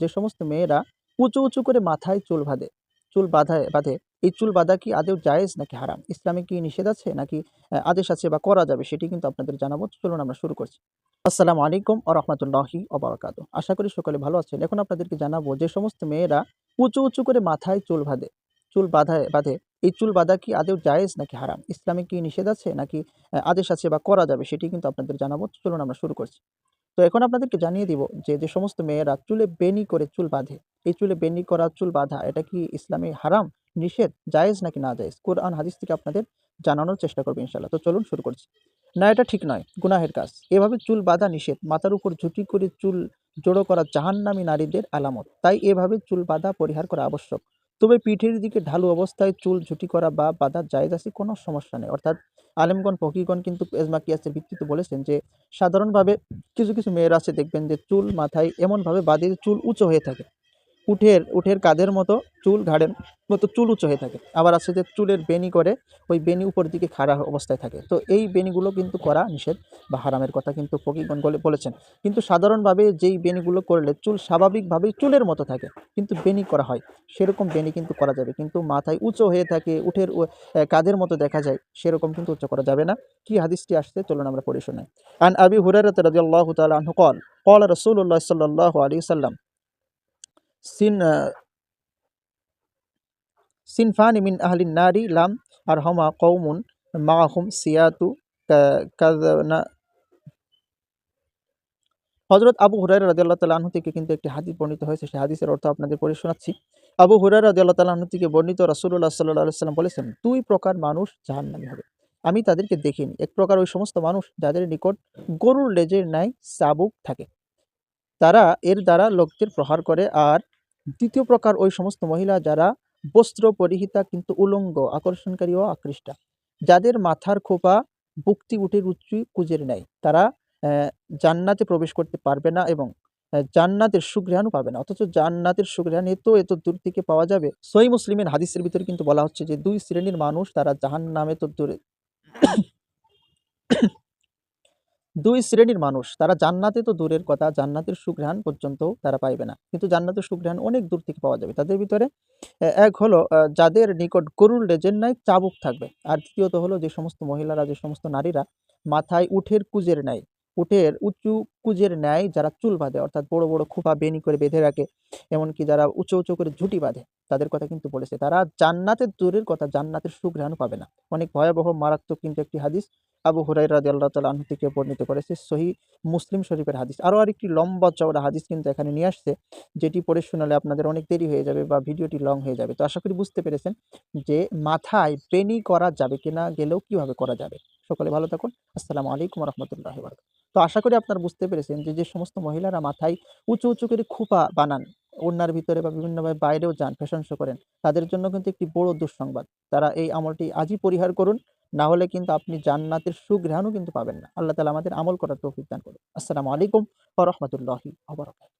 যে সমস্ত মেয়েরা উঁচু উঁচু করে মাথায় চুল বাঁধে। চুল বাঁধায় বাঁধে। এই চুল বাঁধা কি আদৌ জায়েজ নাকি হারাম? ইসলামে কি নিষেধ আছে নাকি আদেশ আছে বা করা যাবে সেটি কিন্তু আপনাদের জানাব। চলুন আমরা শুরু করছি। আসসালামু আলাইকুম ও রহমতুল্লাহি ওবরাকাতু আশা করি সকলে ভালো আছেন। এখন আপনাদেরকে জানাব যে সমস্ত মেয়েরা উঁচু উঁচু করে মাথায় চুল বাঁধে। চুল বাঁধায় বাঁধে। এই চুল বাঁধা কি আদৌ জায়েজ নাকি হারাম? ইসলামে কি নিষেধ আছে নাকি আদেশ আছে বা করা যাবে সেটি কিন্তু আপনাদের জানাব। চলুন আমরা শুরু করছি। তো এখন আপনাদেরকে জানিয়ে দিব যে যে সমস্ত মেয়েরা চুলে বেনি করে চুল বাঁধে। এই চুলে বেনি করা চুল বাঁধা, এটা কি ইসলামে হারাম, নিষেধ, জায়েজ নাকি না জায়েজ? কোরআন, হাদিস থেকে আপনাদের জানানোর চেষ্টা করব ইনশাল্লাহ তো চলুন শুরু করছি। না, এটা ঠিক নয়, গুনাহের কাজ। এভাবে চুল বাঁধা নিষেধ, মাথার উপর ঝুঁটি করে চুল জোড়ো করা জাহান্নামী নারীদের আলামত। তাই এভাবে চুল বাঁধা পরিহার করা আবশ্যক। তবে পিঠের দিকে ঢালু অবস্থায় চুল ঝুটি করা বা বাঁধার জায়গাসি আছে কোনো সমস্যা নেই। অর্থাৎ আলেমগণ ফকিগণ কিন্তু এজমা কিয়াসের ভিত্তিতে বলেছেন যে, সাধারণভাবে কিছু কিছু মেয়েরা আছে, দেখবেন যে চুল মাথায় এমনভাবে বাঁধে চুল উঁচু হয়ে থাকে। উঠের উঠের কাঁধের মতো চুল, ঘাড়ের মতো চুল উঁচু হয়ে থাকে। আবার আছে যে চুলের বেনি করে, ওই বেনি উপর দিকে খাড়া অবস্থায় থাকে। তো এই বেনিগুলো কিন্তু করা নিষেধ বা হারামের কথা কিন্তু ফকিগণ বলেছেন। কিন্তু সাধারণভাবে যেই বেনিগুলো করলে চুল স্বাভাবিকভাবেই চুলের মতো থাকে, কিন্তু বেনি করা হয়। সেরকম বেনি কিন্তু করা যাবে। কিন্তু মাথায় উঁচু হয়ে থাকে, উঠের কাঁধের মতো দেখা যায়, সেরকম কিন্তু উঁচু করা যাবে না। কি হাদিসটি আসছে? চলুন আমরা পড়ে শোনাই। আন আবি হুরার রাজি আল্লাহ তাল কল কল রসুল্লাহ সাল্লাহ আলী সাল্লাম সিন সিনফানি মিন আহলিন নারি লাম আর হমা কৌমুন মাহুম সিয়াতু কাযনা হজরত আবু হুরায়রা রাদিয়াল্লাহু তাআলা আনহু থেকে কিন্তু একটি হাদিস বর্ণিত হয়েছে। সেই হাদিসের অর্থ আপনাদের পড়ে শোনাচ্ছি। আবু হুরায়রা রাদিয়াল্লাহু তাআলা আনহু থেকে বর্ণিত রাসূলুল্লাহ সাল্লাল্লাহু আলাইহি সাল্লাম বলেছেন, দুই প্রকার মানুষ জাহান্নামী হবে। আমি তাদেরকে দেখিনি। এক প্রকার ওই সমস্ত মানুষ যাদের নিকট গরুর লেজের ন্যায় চাবুক থাকে। তারা এর দ্বারা লোকদের প্রহার করে আর দ্বিতীয় প্রকার ওই সমস্ত মহিলা যারা বস্ত্র পরিহিতা কিন্তু উলঙ্গ, আকর্ষণকারী ও আকৃষ্টা। যাদের মাথার খোপা বুক্তি উঠে রুচি কুজের নেয়। তারা জান্নাতে প্রবেশ করতে পারবে না এবং জান্নাতের সুগ্রহাণও পাবে না। অথচ জান্নাতের সুগ্রহাণ এত এত দূর থেকে পাওয়া যাবে। সই মুসলিমের হাদিসের ভিতরে কিন্তু বলা হচ্ছে যে, দুই শ্রেণির মানুষ তারা জাহান নামে তো দূরে দুই শ্রেণির মানুষ, তারা জান্নাতে তো দূরের কথা, জান্নাতের সুঘ্রাণ পর্যন্ত তারা পাইবে না। কিন্তু জান্নাতের সুঘ্রাণ অনেক দূর থেকে পাওয়া যাবে। তাদের ভিতরে এক হলো যাদের নিকট গরুর লেজের ন্যায় চাবুক থাকবে। আর দ্বিতীয়ত হলো, যে সমস্ত মহিলারা, যে সমস্ত নারীরা মাথায় উঠের কুজের ন্যায় উঠের উঁচু কুজের ন্যায় যারা চুল বাঁধে, অর্থাৎ বড় বড় খোপা বেনি করে বেঁধে রাখে, এমনকি যারা উঁচু উঁচু করে ঝুঁটি বাঁধে, তাদের কথা কিন্তু বলেছে। তারা জান্নাতের দূরের কথা, জান্নাতের সুঘ্রাণ পাবে না। অনেক ভয়াবহ, মারাত্মক কিন্তু একটি হাদিস আবু হুরাই রাজি আল্লাহ তালা থেকে বর্ণিত করেছে। সহি মুসলিম শরীফের হাদিস। আরও আরেকটি লম্বা চওড়া হাদিস কিন্তু এখানে নিয়ে আসছে, যেটি পড়ে শোনালে আপনাদের অনেক দেরি হয়ে যাবে বা ভিডিওটি লং হয়ে যাবে। তো আশা করি বুঝতে পেরেছেন যে মাথায় বেনি করা যাবে কিনা, গেলেও কীভাবে করা যাবে। সকলে ভালো থাকুন। আসসালামু আলাইকুম রহমতুল্লাহ তো আশা করি আপনারা বুঝতে পেরেছেন যে যে সমস্ত মহিলারা মাথায় উঁচু উঁচু করে খোপা বানান, ওড়নার ভিতরে বা বিভিন্নভাবে বাইরেও যান ফ্যাশন শো করেন, তাদের জন্য কিন্তু একটি বড় দুঃসংবাদ। তারা এই আমলটি আজই পরিহার করুন, না হলে কিন্তু আপনি জান্নাতের সুগ্রহণও কিন্তু পাবেন না। আল্লাহ তালা আমাদের আমল করার তৌফিক দান করুন আসসালামু আলাইকুম রহমতুল্লাহি বারাকাতুহু।